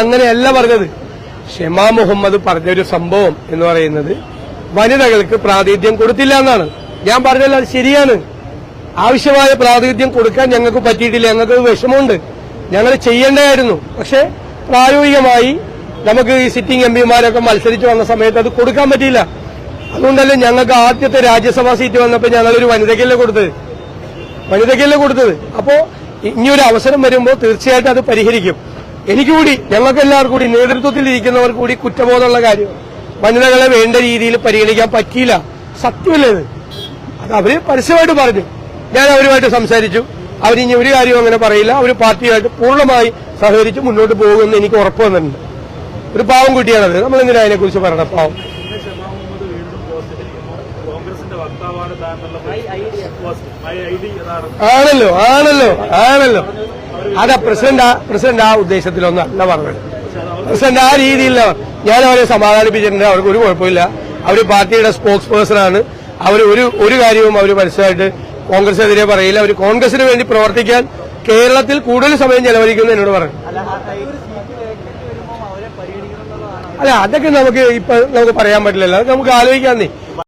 അങ്ങനെയല്ല പറഞ്ഞത്. ഷെമാ മുഹമ്മദ് പറഞ്ഞ ഒരു സംഭവം എന്ന് പറയുന്നത് വനിതകൾക്ക് പ്രാതിനിധ്യം കൊടുത്തില്ല എന്നാണ്. ഞാൻ പറഞ്ഞല്ലോ അത് ശരിയാണ്. ആവശ്യമായ പ്രാതിനിധ്യം കൊടുക്കാൻ ഞങ്ങൾക്ക് പറ്റിയിട്ടില്ല. ഞങ്ങൾക്ക് വിഷമമുണ്ട്. ഞങ്ങൾ ചെയ്യേണ്ടതായിരുന്നു. പക്ഷെ പ്രായോഗികമായി നമുക്ക് ഈ സിറ്റിംഗ് എം പിമാരൊക്കെ മത്സരിച്ച് വന്ന സമയത്ത് അത് കൊടുക്കാൻ പറ്റിയില്ല. അതുകൊണ്ടല്ലേ ഞങ്ങൾക്ക് ആദ്യത്തെ രാജ്യസഭാ സീറ്റ് വന്നപ്പോൾ ഞങ്ങളൊരു വനിതയ്ക്കല്ലേ കൊടുത്തത്? വനിതയ്ക്കല്ലേ കൊടുത്തത്? അപ്പോ ഇനിയൊരു അവസരം വരുമ്പോൾ തീർച്ചയായിട്ടും അത് പരിഹരിക്കും. എനിക്ക് കൂടി ഞങ്ങൾക്ക് എല്ലാവർക്കും കൂടി നേതൃത്വത്തിൽ ഇരിക്കുന്നവർ കൂടി കുറ്റബോധമുള്ള കാര്യം. വനിതകളെ വേണ്ട രീതിയിൽ പരിഗണിക്കാൻ പറ്റിയില്ല. സത്യമല്ലേ ഇത്? അത് അവർ പരസ്യമായിട്ട് പറഞ്ഞു. ഞാൻ അവരുമായിട്ട് സംസാരിച്ചു. അവരിനി ഒരു കാര്യവും അങ്ങനെ പറയില്ല. അവർ പാർട്ടിയായിട്ട് പൂർണമായി സഹകരിച്ച് മുന്നോട്ട് പോകുമെന്ന് എനിക്ക് ഉറപ്പ് വന്നിട്ടുണ്ട്. ഒരു പാവം കുട്ടിയാണത് നമ്മൾ എന്തിനാ അതിനെക്കുറിച്ച് പറയണം? പാവം. ആണല്ലോ ആണല്ലോ ആണല്ലോ. അതാ പ്രസിഡന്റ് പ്രസിഡന്റ് ആ ഉദ്ദേശത്തിലൊന്നല്ല പറഞ്ഞത്. പ്രസിഡന്റ് ആ രീതിയിൽ ഞാൻ അവരെ സമാധാനിപ്പിച്ചിട്ടുണ്ട്. അവർക്ക് ഒരു കുഴപ്പമില്ല. അവർ പാർട്ടിയുടെ സ്പോക്സ് പേഴ്സൺ ആണ്. അവർ ഒരു ഒരു കാര്യവും അവർ മനസ്സിലായിട്ട് കോൺഗ്രസിനെതിരെ പറയില്ല. അവർ കോൺഗ്രസിന് വേണ്ടി പ്രവർത്തിക്കാൻ കേരളത്തിൽ കൂടുതൽ സമയം ചെലവഴിക്കുന്നു എന്നോട് പറഞ്ഞു. അല്ല അതൊക്കെ നമുക്ക് ഇപ്പൊ നമുക്ക് പറയാൻ പറ്റില്ലല്ലോ. നമുക്ക് ആലോചിക്കാം നീ